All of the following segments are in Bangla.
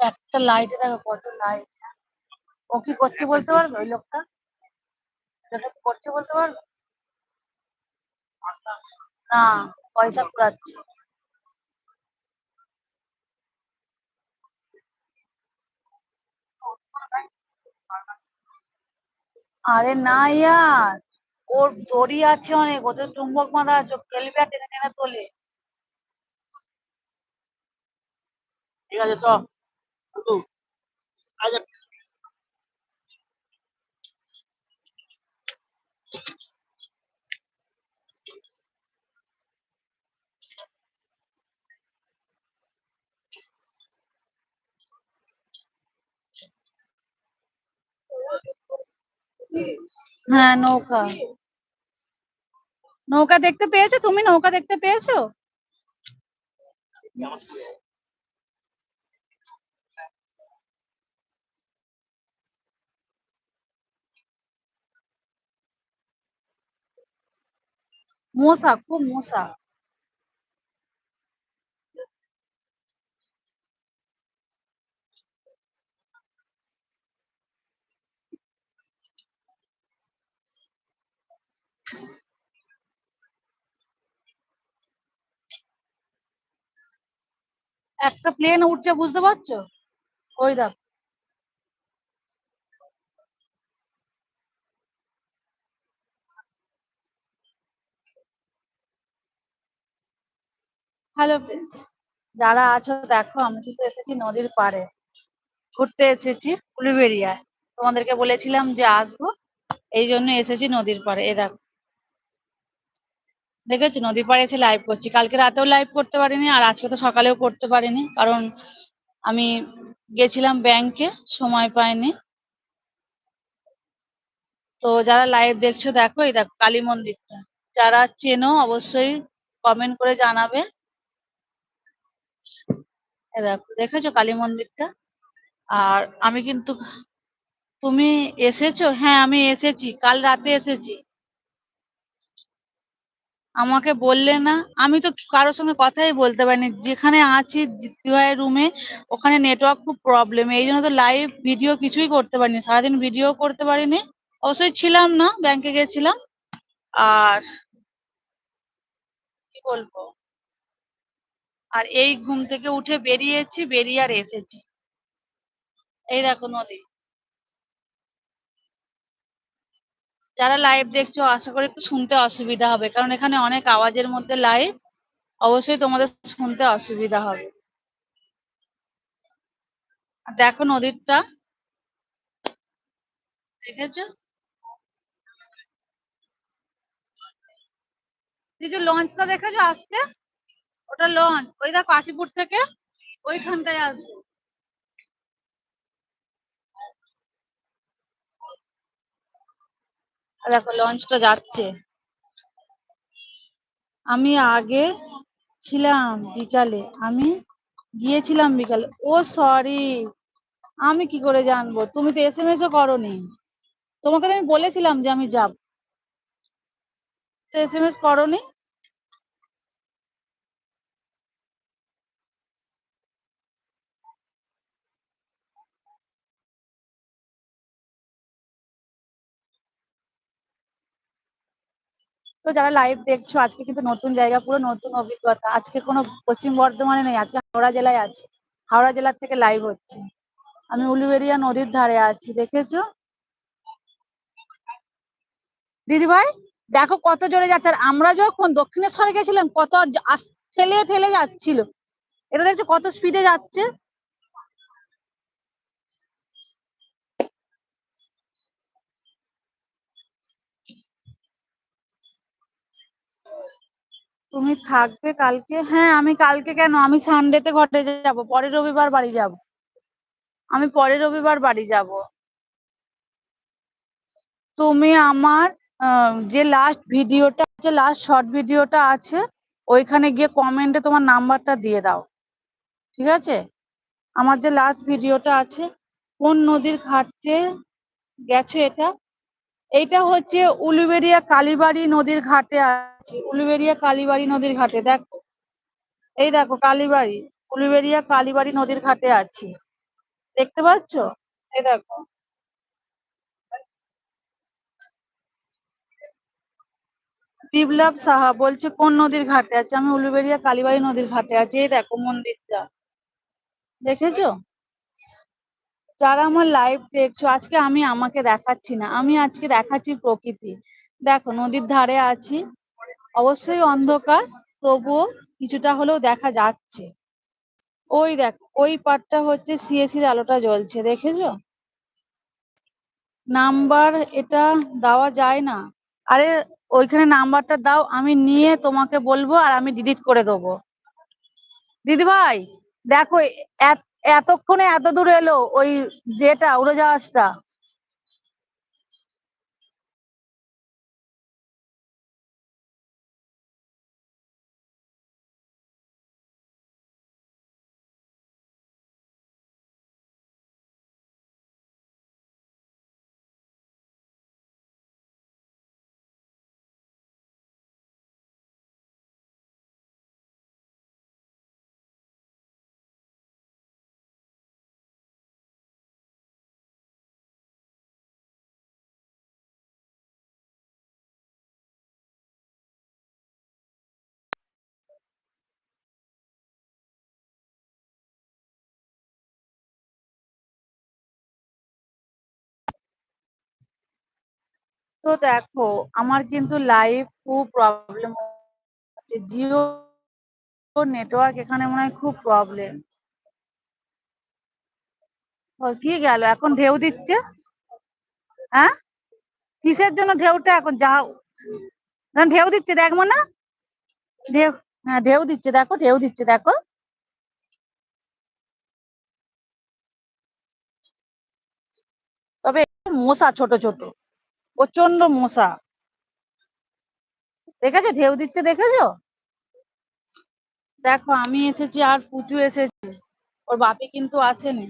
একটা লাইটে দেখো কত লাইট ও কি করছে বলতে পারবে ওই লোকটা? লোকটা কি করছে বলতে পারবে? না, পয়সা কুড়াচ্ছে আরে না ইয়ার, ওর দড়ি আছে অনেক ওদের চুম্বক বাঁধা আছে খেলবে টেনে টেনে তোলে। ঠিক আছে, চ। হ্যাঁ নৌকা। নৌকা দেখতে পেয়েছ? তুমি নৌকা দেখতে পেয়েছ? মশা খুব মশা একটা প্লেন উঠছে বুঝতে পারছ? ওই দেখ। হ্যালো ফ্রেন্ডস যারা আছো দেখো, আমি কিন্তু এসেছি নদীর পাড়ে। ঘুরতে এসেছি উলুবেড়িয়ায়। তোমাদেরকে বলেছিলাম যে আসব, এই জন্য এসেছি নদীর পাড়ে। এ দেখো। দেখেছ? নদীর পাড়ে এসে লাইভ করছি। কালকে রাতেও লাইভ করতে পারিনি, আর আজকে তো সকালেও করতে পারিনি, কারণ আমি গেছিলাম ব্যাংকে সময় পাইনি। তো যারা লাইভ দেখছ, দেখো, এই দেখো, কালী মন্দিরটা। যারা চেনো, অবশ্যই কমেন্ট করে জানাবে। দেখো, দেখেছ কালী মন্দিরটা? আর আমি কিন্তু, তুমি এসেছ? হ্যাঁ আমি এসেছি, কাল রাতে এসেছি। আমাকে বললে না, আমি তো কারোর সঙ্গে কথাই বলতে পারিনি। যেখানে আছি দিদিভাইয়ের রুমে, ওখানে নেটওয়ার্ক খুব প্রবলেম এই জন্য তো লাইভ ভিডিও কিছুই করতে পারিনি, সারাদিন ভিডিও করতে পারিনি। অবশ্যই ছিলাম না ব্যাংকে গেছিলাম। আর কি বলব? আর এই ঘুম থেকে উঠে বেরিয়েছি, বেরিয়ে আর এসেছি। এই দেখো নদী। যারা লাইভ দেখছ, আশা করি একটু শুনতে অসুবিধা হবে, কারণ এখানে অনেক আওয়াজের মধ্যে লাইভ অবশ্যই তোমাদের শুনতে অসুবিধা হবে। দেখো নদীরটা দেখেছ? লঞ্চটা দেখেছ আসছে ওটা লঞ্চ ওই দেখো কাশীপুর থেকে ওইখানটায় আসবে। দেখো লঞ্চটা যাচ্ছে। আমি আগে ছিলাম বিকালে, আমি গিয়েছিলাম বিকালে। ও সরি আমি কি করে জানব? তুমি তো এস এম এস ও করনি। তোমাকে তো আমি বলেছিলাম যে আমি যাব। তো এস এম এস করনি? তো যারা লাইভ দেখছ, আজকে কিন্তু নতুন জায়গা, পুরো নতুন অভিজ্ঞতা। আজকে কোনো পশ্চিম বর্ধমানে নেই, আজকে হাওড়া জেলায় আছি। হাওড়া জেলার থেকে লাইভ হচ্ছে। আমি উলুবেড়িয়া নদীর ধারে আছি, দেখেছ? দিদি ভাই, দেখো কত জোরে যাচ্ছে। আর আমরা যখন দক্ষিণেশ্বরে গেছিলাম, কত ঠেলে ঠেলে যাচ্ছিল। এটা দেখছ কত স্পিডে যাচ্ছে। তুমি থাকবে কালকে? হ্যাঁ আমি কালকে কেন? আমি সানডেতে ঘরে যাব, পরের রবিবার বাড়ি যাব। আমি পরের রবিবার বাড়ি যাব। তুমি আমার যে লাস্ট ভিডিওটা আছে লাস্ট শর্ট ভিডিওটা আছে, ওইখানে গিয়ে কমেন্টে তোমার নাম্বারটা দিয়ে দাও। ঠিক আছে? আমার যে লাস্ট ভিডিওটা আছে, কোন নদীর ঘাটে গেছো এটা? এইটা হচ্ছে উলুবেড়িয়া কালীবাড়ি নদীর ঘাটে আছে। উলুবেড়িয়া কালীবাড়ি নদীর ঘাটে, দেখো। এই দেখো, কালীবাড়ি উলুবেড়িয়া কালীবাড়ি নদীর ঘাটে আছি। দেখতে পাচ্ছ? এই দেখো। বিপ্লব সাহা বলছে, কোন নদীর ঘাটে আছে? আমি উলুবেড়িয়া কালীবাড়ি নদীর ঘাটে আছি। এই দেখো মন্দিরটা। দেখেছ? যারা আমার লাইভ দেখছ, আজকে আমি আমাকে দেখাচ্ছি না। আমি আজকে দেখাচ্ছি প্রকৃতি। দেখো, নদীর ধারে আছি। অবশ্যই অন্ধকার, তবুও কিছুটা হলেও দেখা যাচ্ছে। ওই দেখো, ওই পাটটা হচ্ছে সিএসির আলোটা জ্বলছে, দেখেছ? নাম্বার এটা দেওয়া যায় না। আরে, ওইখানে নাম্বারটা দাও, আমি নিয়ে তোমাকে বলব আর আমি ডিলিট করে দেবো। দিদি ভাই দেখো এতক্ষণে এত দূর এলো ওই যেটা উড়োজাহাজটা? তো দেখো, আমার কিন্তু লাইভ খুব প্রবলেম হচ্ছে। জিও নেটওয়ার্ক এখানে মনে হয় খুব প্রবলেম কি গেল? এখন ঢেউ দিচ্ছে? হ্যাঁ? কিসের জন্য ঢেউটা এখন? যাও। ঢেউ দিচ্ছে দেখব না ঢেউ হ্যাঁ ঢেউ দিচ্ছে, দেখো, ঢেউ দিচ্ছে, দেখো। তবে মশা ছোট ছোট। প্রচণ্ড মশা। দেখেছ? ঢেউ দিচ্ছে দেখেছ? দেখো, আমি এসেছি আর পুচু এসেছে। ওর বাপি কিন্তু আসেনি।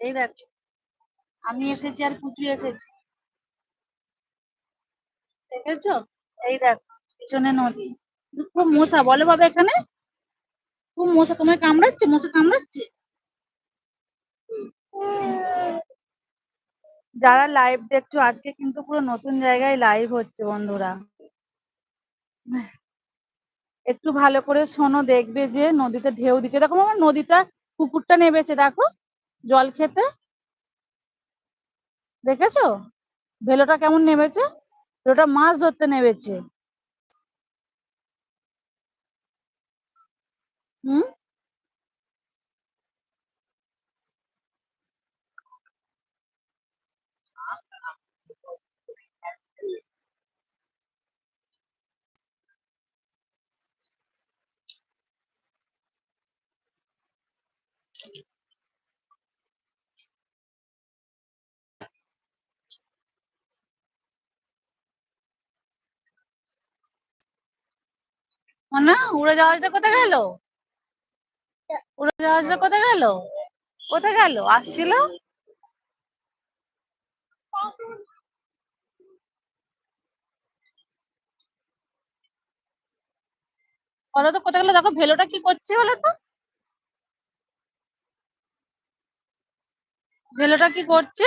এই দেখো, আমি এসেছি আর পুচু এসেছি। দেখেছ? এই দেখো, পিছনে নদী। খুব মশা, বলো বাবা এখানে। খুব মশা, তোমায় কামড়াচ্ছে? মশা কামড়াচ্ছে? যারা লাইভ দেখছ, আজকে কিন্তু পুরো নতুন জায়গায় লাইভ হচ্ছে বন্ধুরা। একটু ভালো করে শোনো, দেখবে যে নদীতে ঢেউ দিচ্ছে। দেখো আমার নদীটা পুকুরটা নেবেছে, দেখো। জল খেতে। দেখেছ? ভেলোটা কেমন নেমেছে ভেলোটা মাছ ধরতে নেমেছে হুম? না উড়োজাহাজটা কোথায় গেল? উড়োজাহাজটা কোথায় গেল? কোথায় গেল? আসছিল? বলো তো, কোথায় গেল? দেখো, ভেলোটা কি করছে বলো তো? ভেলোটা কি করছে?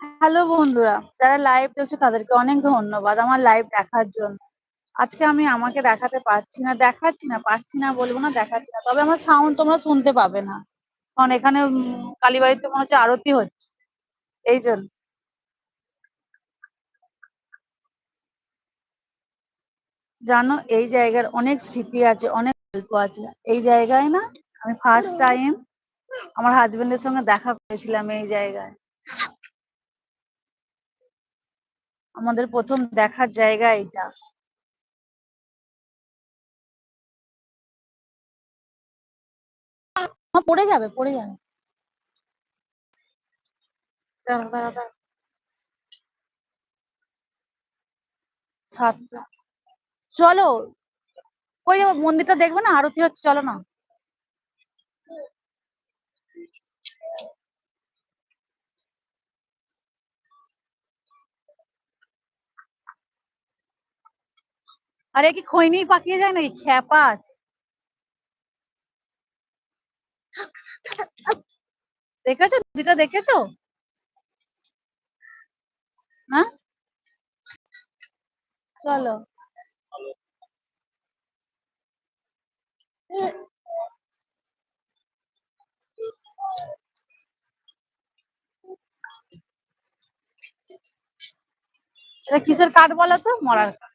হ্যালো বন্ধুরা যারা লাইভ দেখছ তাদেরকে অনেক ধন্যবাদ আমার লাইভ দেখার জন্য। আজকে আমি আমাকে দেখাতে পারছি না দেখাচ্ছি না পারছি না বলব না দেখাচ্ছি না। তবে আমার সাউন্ড তোমরা শুনতে পাবে না। কারণ এখানে কালীবাড়িতে মনে হচ্ছে আরতি হচ্ছে। এই জন্য। জানো এই জায়গার অনেক স্মৃতি আছে অনেক গল্প আছে। এই জায়গায় না আমি ফার্স্ট টাইম আমার হাজবেন্ডের সঙ্গে দেখা করেছিলাম এই জায়গায়। আমাদের প্রথম দেখার জায়গা এটা মা, পড়ে যাবে পড়ে যাবে। সাতটা চলো কই যাব? মন্দিরটা দেখবে না? আরতি হচ্ছে চলো না। আরে কি খৈনি পাকিয়ে যায় নাকি? খ্যাপা আছে। দেখেছ? নদীটা দেখেছ? হ্যাঁ? চলো। এটা কিসের কাঠ বলো তো? মরার কাঠ।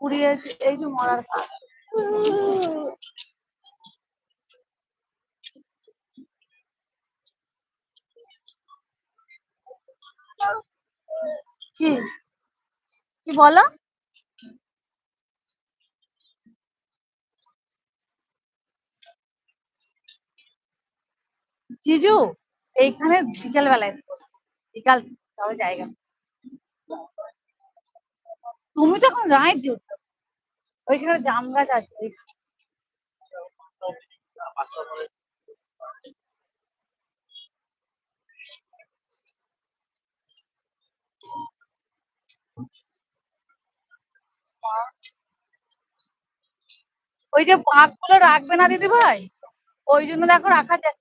কুড়িয়ে এই যে মরার কাঠ কি? কি বলো? জিজু, এইখানে বিকেল বেলায় বিকাল তবে জায়গা তুমি তো এখন রাইট ডিউটি ওইখানে জাম গাছ আছে। ওই যে বাঘগুলো রাখবে না দিদি ভাই? ওই জন্য দেখো রাখা যায়।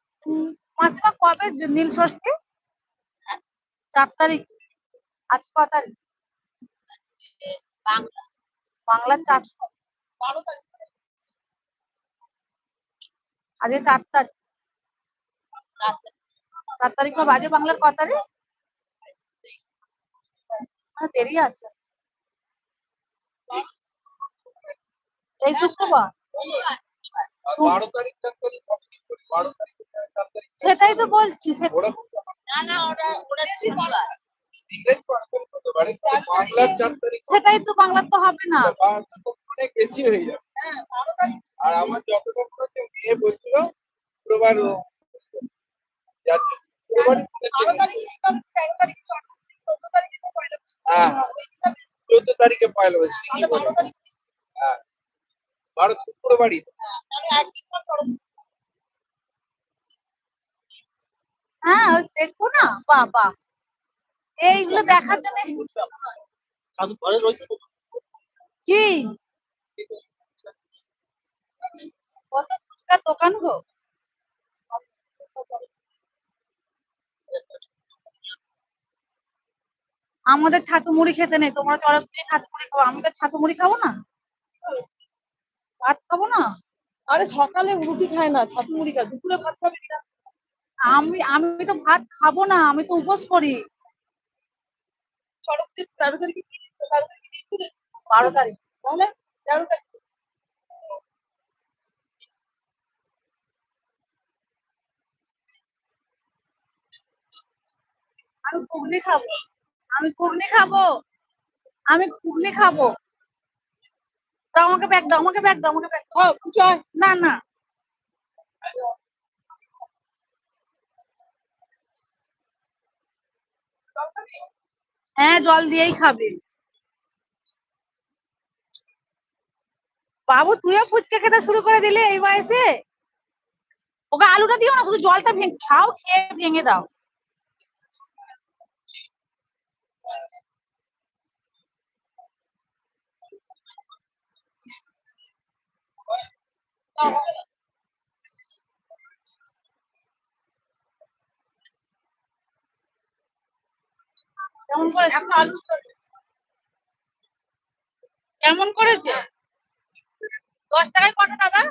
মাসিমা কবে নীল ষষ্ঠী? চার তারিখ। আজ ক তারিখ? বাংলা। বাংলার চার তারিখ। আজকে চার তারিখ। চার তারিখ। বা বাজে বাংলার ক তারিখ? মানে দেরি আছে। এই শুক্রবার। সেটাই তো বলছি সেটাই তো বাংলার তো হবে না। অনেক বেশি হয়ে যাবে। আর আমার যতটা মনে হচ্ছে মেয়ে বলছিল হচ্ছে হ্যাঁ চোদ্দ তারিখে পয়লা বৈশাখ ঠিকই বলেছ। হ্যাঁ। বারো শুক্রবারই হ্যাঁ দেখব না? বাবা এইগুলো দেখার জন্য কি কত ফুচকার দোকান গো আমাদের ছাতু মুড়ি খেতে নেই তোমরা চড়ক দিয়ে ছাতু মুড়ি খাব আমি তো ছাতু মুড়ি খাব না? ভাত খাব না? আরে সকালে রুটি খায় না ছাতু মুড়ি খায় দুপুরে ভাত খাবে আমি আমি তো ভাত খাব না আমি তো উপোস করি। সড়ক দিয়ে তেরো তারিখে তেরো তারিখে বারো তারিখ তাহলে আমি ঘুগনি খাব। আমি ঘুগনি খাব। আমি ঘুগনি খাব। দাও আমাকে ব্যাগ দাও আমাকে ব্যাগ দাও আমাকে ব্যাগ দাও কিছু না না। হ্যাঁ জল দিয়েই খাবে। বাবু, তুইও ফুচকা খেতে শুরু করে দিলে এই বয়সে? ওকে আলুটা দিও না, শুধু জলটা ভেঙে, খাও, খেয়ে ভেঙে দাও। কেমন আলু কেমন করেছে? দশ টাকায় কটা দাদা?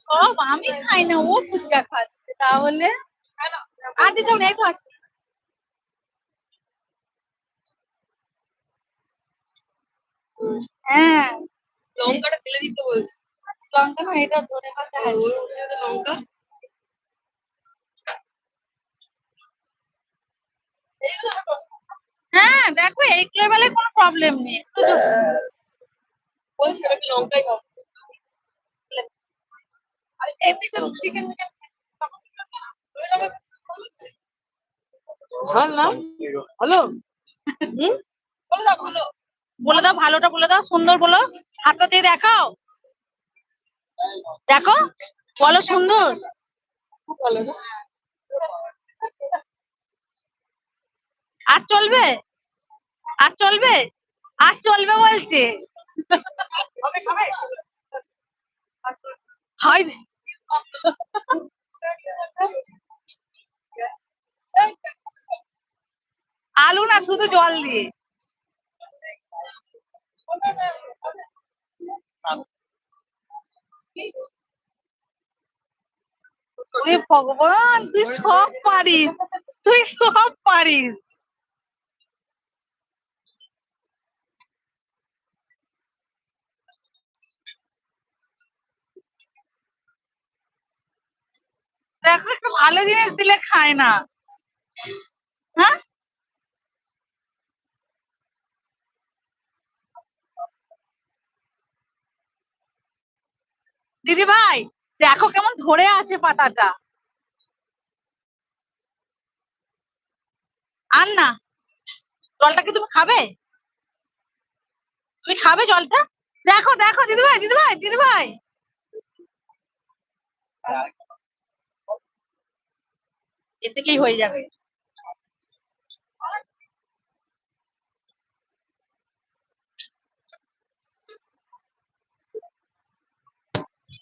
সব আমি খাই না, ও ফুচকা খাচ্ছে, তাহলে দিতে হবে এই আছে। হ্যাঁ। লঙ্কাটা ফেলে দিতে বলছি। লঙ্কা না এটা পাতা লঙ্কা হ্যাঁ দেখো এইগুলো বেলায় কোনো প্রবলেম নেই। বলছি ওটা কি লঙ্কাই হবে? আর এমনিতে চিকেন ঝাল না? হ্যালো বলে দাও ভালো বলে দাও ভালোটা বলে দাও। সুন্দর বলো। হাতটা দিয়ে দেখাও। দেখো বলো সুন্দর। আর চলবে? আর চলবে? আর চলবে বলছে। হয় আলু না শুধু জল দিয়ে। ওরে ভগবান তুই সব পারিস তুই সব পারিস। দেখো একটু ভালো জিনিস দিলে খায় না। হ্যাঁ? দিদি ভাই দেখো কেমন ধরে আছে পাতাটা। আর না জলটা কি তুমি খাবে? তুমি খাবে জলটা? দেখো দেখো দিদি ভাই দিদি ভাই দিদি ভাই এতে কি হয়ে যাবে?